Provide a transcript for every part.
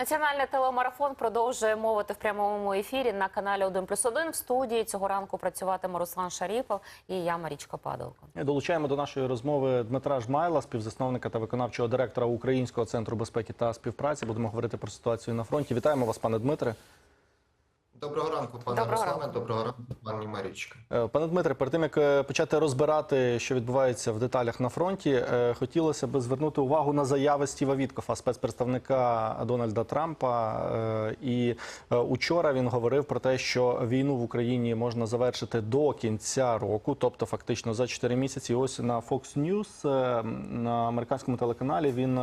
Національний телемарафон продовжує мовити в прямому ефірі на каналі 1 плюс 1. В студії цього ранку працюватиме Руслан Шаріпов і я, Марічка Падалко. Долучаємо до нашої розмови Дмитра Жмайла, співзасновника та виконавчого директора Українського центру безпеки та співпраці. Будемо говорити про ситуацію на фронті. Вітаємо вас, пане Дмитре. Доброго ранку, пане Доброго Руслане. ранку. Доброго ранку, пані Марічка. Е, Пане Дмитре, перед тим як е, почати розбирати, що відбувається в деталях на фронті, е, хотілося б звернути увагу на заяви Стіва Віткофа, спецпредставника Дональда Трампа. І учора він говорив про те, що війну в Україні можна завершити до кінця року, тобто фактично за 4 місяці. І ось на Fox News на американському телеканалі він.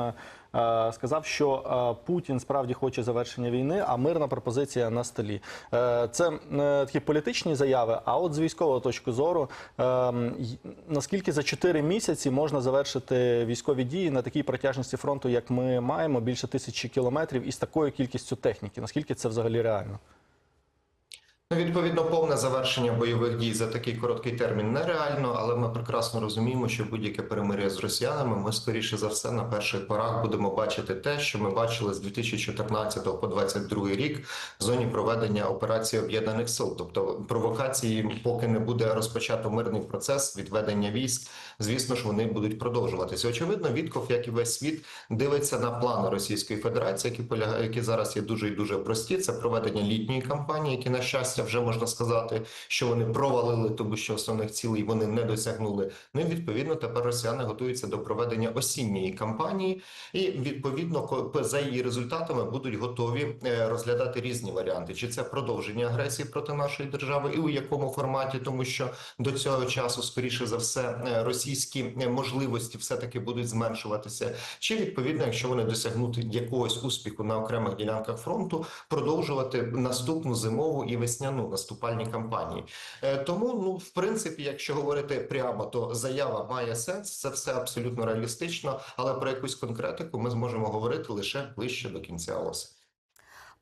Е, Сказав, що е, Путін справді хоче завершення війни, а мирна пропозиція на столі. Е, Це такі політичні заяви. А от з військової точки зору, наскільки за 4 місяці можна завершити військові дії на такій протяжності фронту, як ми маємо, більше тисячі кілометрів, і з такою кількістю техніки? Наскільки це взагалі реально? Відповідно, повне завершення бойових дій за такий короткий термін нереально, але ми прекрасно розуміємо, що будь-яке перемир'я з росіянами ми скоріше за все на перших порах будемо бачити те, що ми бачили з 2014 по 2022 рік в зоні проведення операції об'єднаних сил. Тобто провокації, поки не буде розпочато мирний процес відведення військ, звісно ж, вони будуть продовжуватися. Очевидно, Вітков, як і весь світ, дивиться на плани Російської Федерації, які полягають, які зараз є дуже і дуже прості. Це проведення літньої кампанії, які на щастя вже можна сказати, що вони провалили, тому що основних цілей вони не досягнули. Ну і відповідно тепер росіяни готуються до проведення осінньої кампанії, і відповідно за її результатами будуть готові е, розглядати різні варіанти: чи це продовження агресії проти нашої держави, і у якому форматі, тому що до цього часу, скоріше за все, е, російські е, можливості все таки будуть зменшуватися. Чи відповідно, якщо вони досягнуть якогось успіху на окремих ділянках фронту, продовжувати наступну зимову і весняну наступальні кампанії. Е, Тому, ну в принципі, якщо говорити прямо, то заява має сенс. Це все абсолютно реалістично, але про якусь конкретику ми зможемо говорити лише ближче до кінця осені.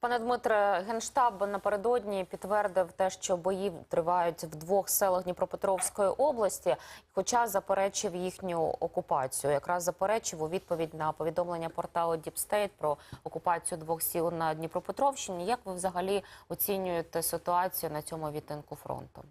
Пане Дмитре, генштаб напередодні підтвердив те, що бої тривають в двох селах Дніпропетровської області, хоча заперечив їхню окупацію. Якраз заперечив у відповідь на повідомлення порталу Діпстейт про окупацію двох сіл на Дніпропетровщині. Як ви взагалі оцінюєте ситуацію на цьому відтинку фронту?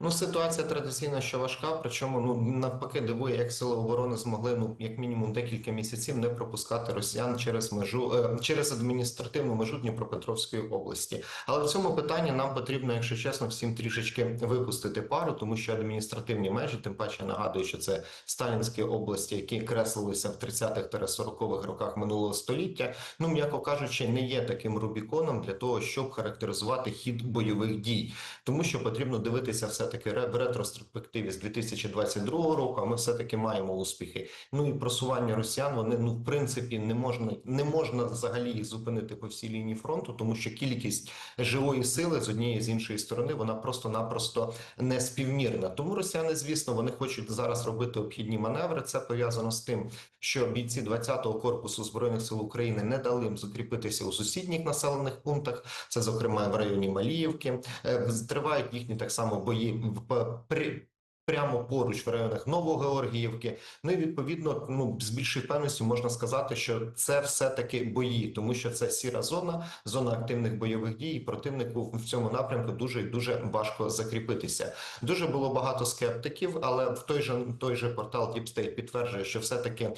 Ну, ситуація традиційно що важка, причому ну навпаки дивує, як сили оборони змогли ну як мінімум декілька місяців не пропускати росіян через межу е, через адміністративну межу Дніпропетровської області. Але в цьому питанні нам потрібно, якщо чесно, всім трішечки випустити пару, тому що адміністративні межі, тим паче нагадую, що це сталінські області, які креслилися в 30-х-40-х роках минулого століття. Ну м'яко кажучи, не є таким рубіконом для того, щоб характеризувати хід бойових дій тому що потрібно дивитися все-таки в ретроспективі з 2022 року. Ми все-таки маємо успіхи. Ну і просування росіян вони ну в принципі не можна не можна взагалі їх зупинити по всій лінії фронту, тому що кількість живої сили з однієї з іншої сторони вона просто-напросто не співмірна. Тому росіяни, звісно, вони хочуть зараз робити обхідні маневри. Це пов'язано з тим, що бійці 20-го корпусу збройних сил України не дали їм закріпитися у сусідніх населених пунктах. Це зокрема в районі Маліївки. Е, Тривають їхні так само бої при. Прямо поруч в районах Новогеоргіївки. Ну і відповідно, ну з більшою певністю можна сказати, що це все таки бої, тому що це сіра зона, зона активних бойових дій. і Противнику в цьому напрямку дуже і дуже важко закріпитися. Дуже було багато скептиків, але в той же той же портал State підтверджує, що все таки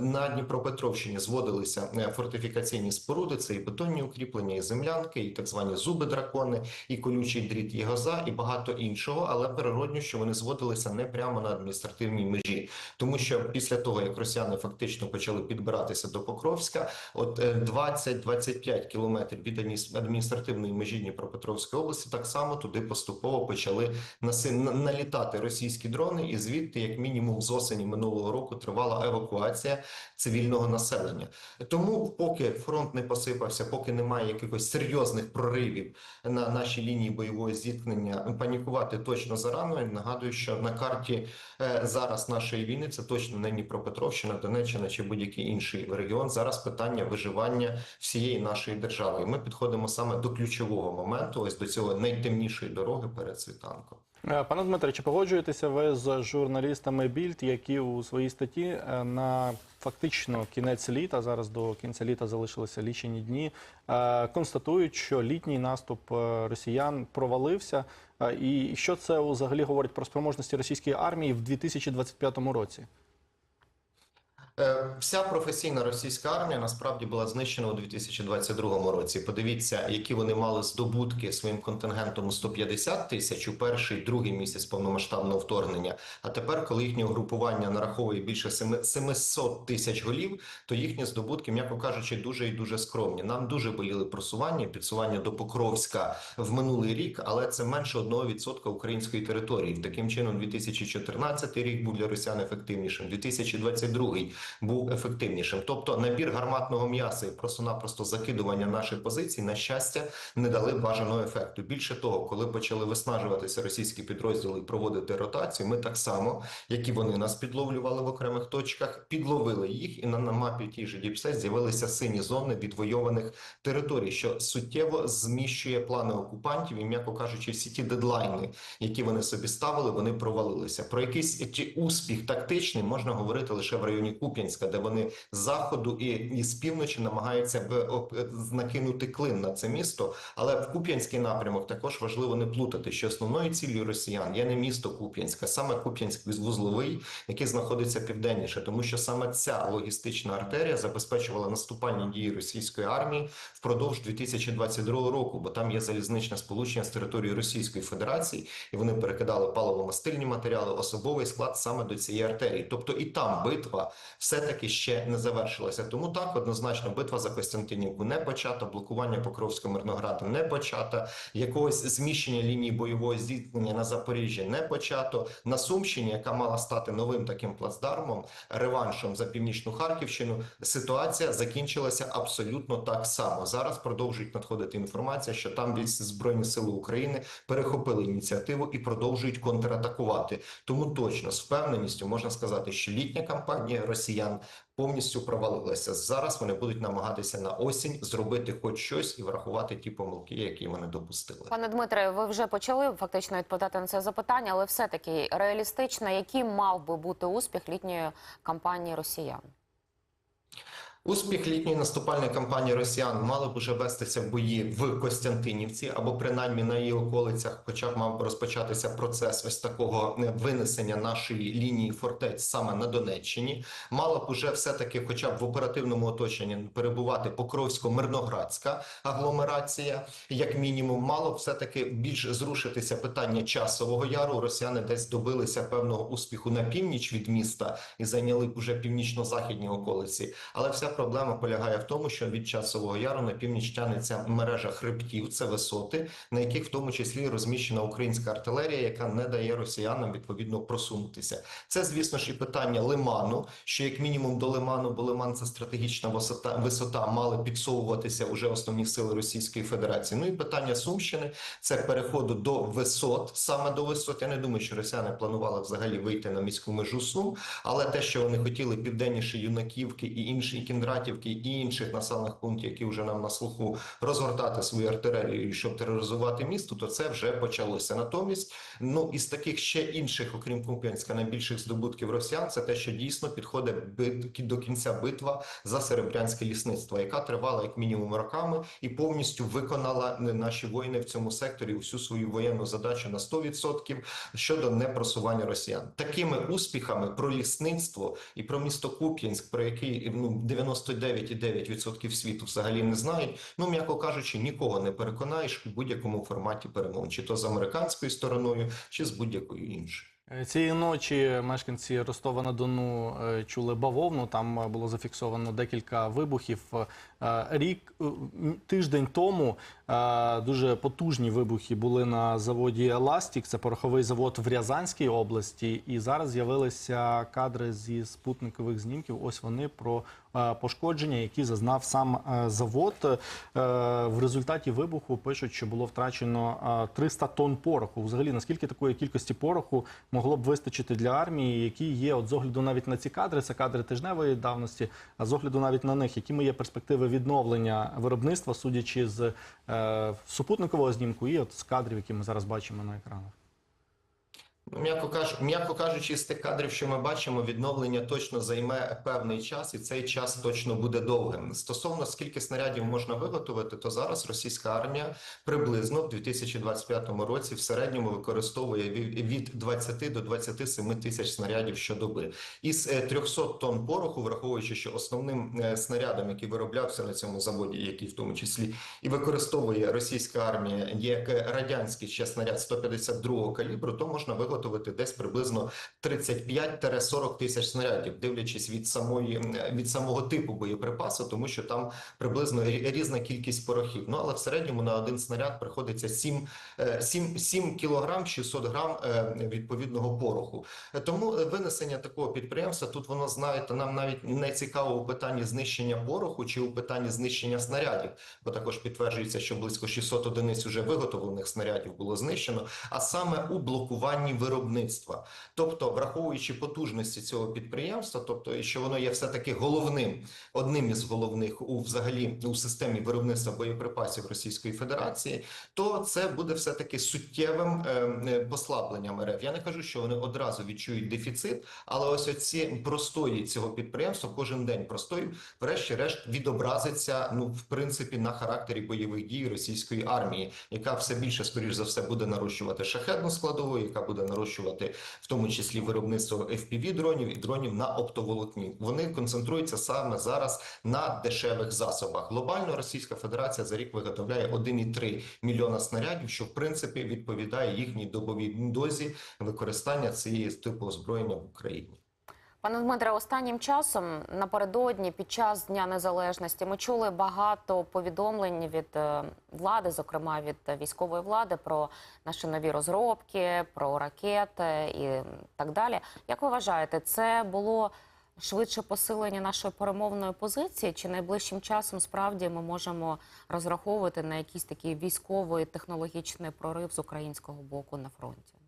на Дніпропетровщині зводилися е, фортифікаційні споруди. Це і бетонні укріплення, і землянки, і так звані зуби дракони, і колючий дріт Єгоза, і багато іншого. Але природньо, що вони зводилися не прямо на адміністративній межі, тому що після того як росіяни фактично почали підбиратися до Покровська, от е, 20-25 кілометрів від адміністративної межі Дніпропетровської області, так само туди поступово почали налітати російські дрони, і звідти, як мінімум, з осені минулого року тривала евакуація цивільного населення. Тому, поки фронт не посипався, поки немає якихось серйозних проривів на нашій лінії бойового зіткнення, панікувати точно зарано. Нагадую, що на карті е, зараз нашої війни це точно не Дніпропетровщина, Донеччина чи будь-який інший регіон. Зараз питання виживання всієї нашої держави. І ми підходимо саме до ключового моменту, ось до цього найтемнішої дороги перед світанком. Е, Пане Дмитре, чи погоджуєтеся ви з журналістами Більд, які у своїй статті е, на фактично кінець літа, зараз до кінця літа залишилися лічені дні, е, констатують, що літній наступ росіян провалився. І що це взагалі говорить про спроможності російської армії в 2025 році? Е, Вся професійна російська армія насправді була знищена у 2022 році. Подивіться, які вони мали здобутки своїм контингентом у 150 тисяч у перший другий місяць повномасштабного вторгнення. А тепер, коли їхнє угрупування нараховує більше семи- 700 тисяч голів, то їхні здобутки, м'яко кажучи, дуже і дуже скромні. Нам дуже боліли просування, підсування до Покровська в минулий рік, але це менше 1% української території. Таким чином, 2014 рік був для росіян ефективнішим, 2022 був ефективнішим. Тобто набір гарматного м'яса і просто-напросто закидування наших позицій, на щастя, не дали бажаного ефекту. Більше того, коли почали виснажуватися російські підрозділи і проводити ротацію, ми так само, як і вони нас підловлювали в окремих точках, підловили їх, і на, на мапі тій же Діпсе з'явилися сині зони відвойованих територій, що суттєво зміщує плани окупантів і, м'яко кажучи, всі ті дедлайни, які вони собі ставили, вони провалилися. Про якийсь успіх тактичний можна говорити лише в районі Куп'янська, де вони з заходу і, і з півночі намагаються накинути клин на це місто. Але в Куп'янський напрямок також важливо не плутати, що основною ціллю росіян є не місто Куп'янська, саме Куп'янськ вузловий, який знаходиться південніше, тому що саме ця логістична артерія забезпечувала наступальні дії російської армії впродовж 2022 року, бо там є залізничне сполучення з території Російської Федерації, і вони перекидали паливо-мастильні матеріали, особовий склад саме до цієї артерії. Тобто і там битва все-таки ще не завершилася. Тому так однозначно битва за Костянтинівку не почата, блокування Покровського Мирнограда не почата, якогось зміщення лінії бойового зіткнення на Запоріжжі не почато. На Сумщині, яка мала стати новим таким плацдармом, реваншом за північну Харківщину, ситуація закінчилася абсолютно так само. Зараз продовжують надходити інформація, що там збройні сили України перехопили ініціативу і продовжують контратакувати. Тому точно з впевненістю можна сказати, що літня кампанія росіян повністю провалилася. Зараз вони будуть намагатися на осінь зробити хоч щось і врахувати ті помилки, які вони допустили. Пане Дмитре, ви вже почали фактично відповідати на це запитання, але все-таки реалістично, який мав би бути успіх літньої кампанії росіян? Успіх літньої наступальної кампанії росіян мали б уже вестися бої в Костянтинівці або принаймні на її околицях, хоча б мав розпочатися процес ось такого е, винесення нашої лінії фортець саме на Донеччині. Мала б уже все таки, хоча б в оперативному оточенні, перебувати Покровсько-Мирноградська агломерація. Як мінімум, мало б все таки більш зрушитися питання часового яру. Росіяни десь добилися певного успіху на північ від міста і зайняли б уже північно-західні околиці. Але вся проблема полягає в тому, що від часового яру на північ тягнеться мережа хребтів, це висоти, на яких в тому числі розміщена українська артилерія, яка не дає росіянам відповідно просунутися. Це, звісно ж, і питання лиману, що як мінімум до лиману, бо лиман це стратегічна висота, висота мали підсовуватися уже основні сили Російської Федерації. Ну і питання Сумщини це переходу до висот, саме до висот. Я не думаю, що росіяни планували взагалі вийти на міську межу Сум, але те, що вони хотіли південніше Юнаківки і інші і Кіндратівки і інших населених пунктів, які вже нам на слуху розгортати свою артилерію, щоб тероризувати місто, то це вже почалося. Натомість, ну із таких ще інших, окрім Куп'янська, найбільших здобутків росіян, це те, що дійсно підходить бит до кінця битва за серебрянське лісництво, яка тривала як мінімум роками і повністю виконала наші воїни в цьому секторі всю свою воєнну задачу на 100% щодо непросування росіян. Такими успіхами про лісництво і про місто Куп'янськ, про який ну 99,9% світу взагалі не знають. Ну м'яко кажучи, нікого не переконаєш у будь-якому форматі перемовин, чи то з американською стороною, чи з будь-якою іншою. Е, Цієї ночі мешканці Ростова на Дону е, чули бавовну. Там е, було зафіксовано декілька вибухів. Рік тиждень тому дуже потужні вибухи були на заводі Еластік. Це пороховий завод в Рязанській області. І зараз з'явилися кадри зі спутникових знімків. Ось вони про пошкодження, які зазнав сам е, завод. Е, В результаті вибуху пишуть, що було втрачено е, 300 тонн пороху. Взагалі, наскільки такої кількості пороху могло б вистачити для армії, які є от з огляду навіть на ці кадри, це кадри тижневої давності, а з огляду навіть на них, якими є перспективи відновлення виробництва, судячи з е, супутникового знімку і от з кадрів, які ми зараз бачимо на екранах. М'яко кажу, м'яко кажучи, з тих кадрів, що ми бачимо, відновлення точно займе певний час, і цей час точно буде довгим. Стосовно скільки снарядів можна виготовити, то зараз російська армія приблизно в 2025 році в середньому використовує ві- від 20 до 27 тисяч снарядів щодоби. Із е, 300 тонн пороху, враховуючи, що основним е, снарядом, який вироблявся на цьому заводі, який в тому числі і використовує російська армія як радянський ще снаряд 152 калібру, то можна виготовити десь приблизно 35-40 тисяч снарядів, дивлячись від самої від самого типу боєприпасу, тому що там приблизно різна кількість порохів. Ну але в середньому на один снаряд приходиться 7, е, 7, 7 кілограм 600 грам е, відповідного пороху. Тому винесення такого підприємства тут воно знаєте, нам навіть не цікаво у питанні знищення пороху чи у питанні знищення снарядів, бо також підтверджується, що близько 600 одиниць уже виготовлених снарядів було знищено, а саме у блокуванні виробництва. Тобто, враховуючи потужності цього підприємства, тобто що воно є все таки головним, одним із головних у взагалі у системі виробництва боєприпасів Російської Федерації, то це буде все таки суттєвим е, е, послабленням РФ. Я не кажу, що вони одразу відчують дефіцит, але ось оці простої цього підприємства, кожен день простою, врешті-решт відобразиться ну в принципі на характері бойових дій російської армії, яка все більше, скоріш за все, буде нарощувати шахетну складову, яка буде нарощувати в тому числі виробництво fpv дронів і дронів на оптоволокні. Вони концентруються саме зараз на дешевих засобах. Глобально Російська Федерація за рік виготовляє 1,3 мільйона снарядів, що в принципі відповідає їхній добовій дозі використання цієї типу озброєння в Україні. Пане Дмитре, останнім часом напередодні під час Дня Незалежності ми чули багато повідомлень від е, влади, зокрема від військової влади, про наші нові розробки, про ракети і так далі. Як ви вважаєте, це було швидше посилення нашої перемовної позиції, чи найближчим часом справді ми можемо розраховувати на якийсь такий військовий технологічний прорив з українського боку на фронті?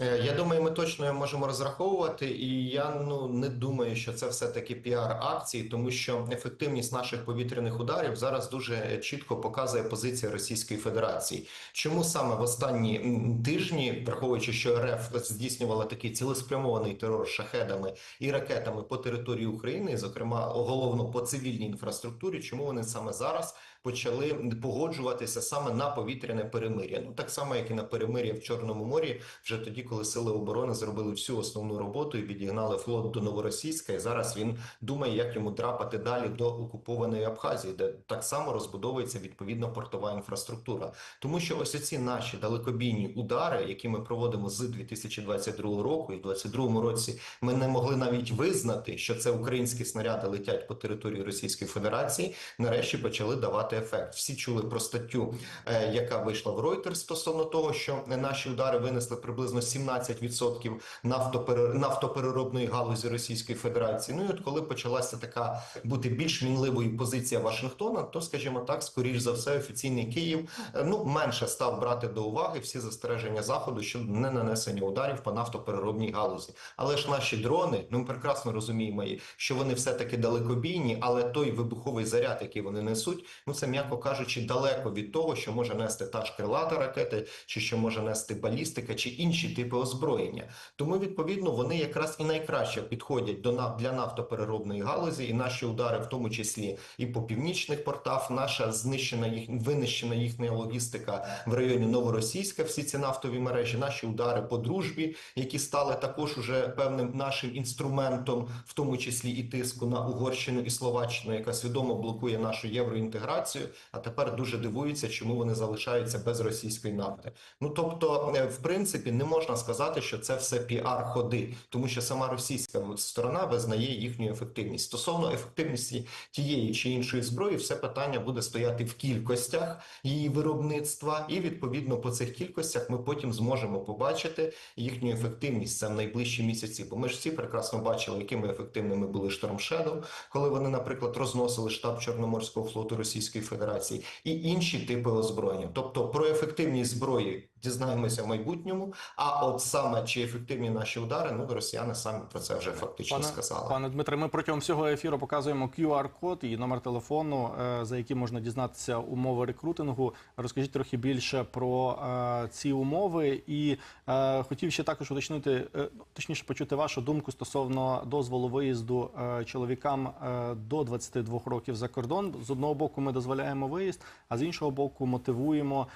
Е, Я думаю, ми точно можемо розраховувати, і я ну не думаю, що це все таки піар акції, тому що ефективність наших повітряних ударів зараз дуже чітко показує позиція Російської Федерації. Чому саме в останні тижні, враховуючи, що РФ здійснювала такий цілеспрямований терор шахедами і ракетами по території України, зокрема головно по цивільній інфраструктурі, чому вони саме зараз почали погоджуватися саме на повітряне перемир'я? Ну так само, як і на перемир'я в Чорному морі, вже тоді, коли сили оборони зробили всю основну роботу і відігнали флот до Новоросійська, і зараз він думає, як йому драпати далі до окупованої Абхазії, де так само розбудовується відповідно портова інфраструктура. Тому що ось ці наші далекобійні удари, які ми проводимо з 2022 року, і в 2022 році ми не могли навіть визнати, що це українські снаряди летять по території Російської Федерації. Нарешті почали давати ефект. Всі чули про статтю, е, яка вийшла в Reuters стосовно того, що наші удари винесли приблизно 17% нафтопере- нафтопереробної галузі Російської Федерації. Ну і от коли почалася така бути більш мінливою позиція Вашингтона, то скажімо так, скоріш за все, офіційний Київ е, ну менше став брати до уваги всі застереження заходу щодо не нанесення ударів по нафтопереробній галузі. Але ж наші дрони, ну ми прекрасно розуміємо, що вони все таки далекобійні, але той вибуховий заряд, який вони несуть, ну це м'яко кажучи, далеко від того, що може нести та ж крилата ракети, чи що може нести балістика, чи інші типи озброєння. Тому відповідно вони якраз і найкраще підходять до для нафтопереробної галузі, і наші удари, в тому числі і по північних портах, наша знищена їх винищена їхня логістика в районі Новоросійська, всі ці нафтові мережі, наші удари по дружбі, які стали також уже певним нашим інструментом, в тому числі і тиску на Угорщину і Словаччину, яка свідомо блокує нашу євроінтеграцію. А тепер дуже дивуються, чому вони залишаються без російської нафти. Ну тобто, е, в принципі, не можна сказати, що це все піар-ходи, тому що сама російська сторона визнає їхню ефективність. Stосовно ефективності тієї чи іншої зброї, все питання буде стояти в кількостях її виробництва, і відповідно по цих кількостях ми потім зможемо побачити їхню ефективність це в найближчі місяці. Бо ми ж всі прекрасно бачили, якими ефективними були Шторм Shadow, коли вони, наприклад, розносили штаб Чорноморського флоту Російської Федерації і інші типи озброєння. Тобто про ефективність зброї дізнаємося в майбутньому. А от саме чи ефективні наші удари, ну росіяни самі про це вже фактично Пане, сказали. пане Дмитре, ми протягом всього ефіру показуємо QR-код і номер телефону, е, за яким можна дізнатися умови рекрутингу. Розкажіть трохи більше про е, ці умови. І е, хотів ще також уточнити, точніше почути вашу думку стосовно дозволу виїзду чоловікам до 22 років за кордон. З одного боку, ми дозволяємо виїзд, а з іншого боку, мотивуємо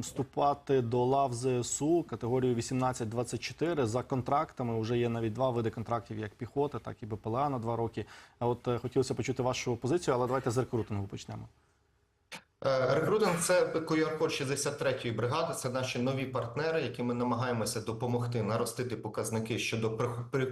вступати до лав ЗСУ категорію 18-24 за контрактами. Уже є навіть два види контрактів, як піхота, так і БПЛА на два роки. От е, хотілося почути вашу позицію, але давайте з рекрутингу почнемо. Е, Рекрутинг це QR-код 63-ї бригади. Це наші нові партнери, які ми намагаємося допомогти наростити показники щодо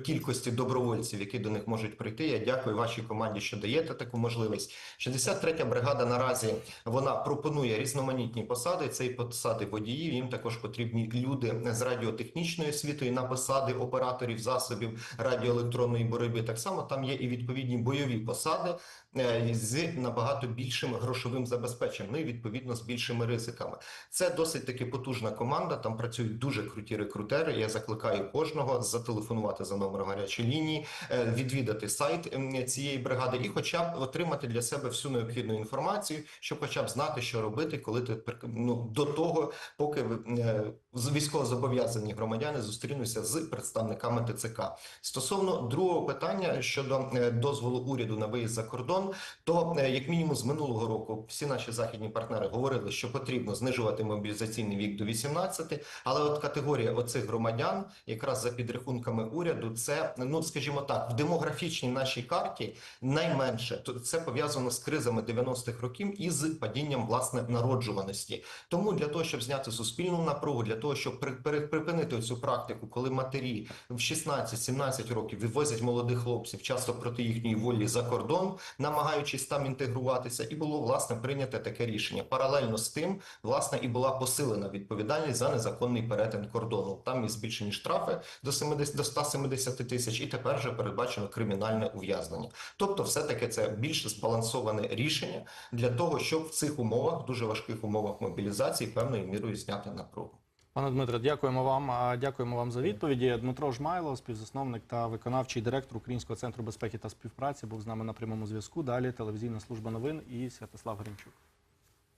кількості добровольців, які до них можуть прийти. Я дякую вашій команді, що даєте таку можливість. 63-я бригада наразі вона пропонує різноманітні посади. Це і посади водіїв. Їм також потрібні люди з радіотехнічною освітою на посади операторів засобів радіоелектронної боротьби. Так само там є і відповідні бойові посади е, з набагато більшим грошовим забезпеченням, ну і відповідно з більшими ризиками. Це досить таки потужна команда. Там працюють дуже круті рекрутери. Я закликаю кожного зателефонувати за номером гарячої лінії, е, відвідати сайт цієї бригади і, хоча б отримати для себе всю необхідну інформацію, щоб хоча б знати, що робити, коли ти ну, до того, поки е, військовозобов'язані громадяни зустрінуться з представниками ТЦК. Стосовно другого питання щодо е, дозволу уряду на виїзд за кордон, то як мінімум з минулого року всі наші західні партнери говорили, що потрібно знижувати мобілізаційний вік до 18, але от категорія оцих громадян, якраз за підрахунками уряду, це ну скажімо так, в демографічній нашій карті найменше це пов'язано з кризами 90-х років і з падінням власне народжуваності. Тому для того, щоб зняти суспільну напругу, для того, щоб при- при- припинити цю практику, коли матері в 16-17 років вивозять молодих хлопців, часто проти їхньої волі за кордон, намагаючись там інтегруватися, і було власне прийняте таке рішення. Паралельно з тим, власне, і була посилена відповідальність за незаконний перетин кордону. Там і збільшені штрафи до 70, до 170 тисяч, і тепер вже передбачено кримінальне ув'язнення. Тобто, все таки це більш збалансоване рішення для того, щоб в цих умовах, дуже важких умовах мобілізації, певною мірою зняти напругу. Пане Дмитре, дякуємо вам. Дякуємо вам за відповіді. Дмитро Жмайло, співзасновник та виконавчий директор Українського центру безпеки та співпраці, був з нами на прямому зв'язку. Далі телевізійна служба новин і Святослав Гринчук.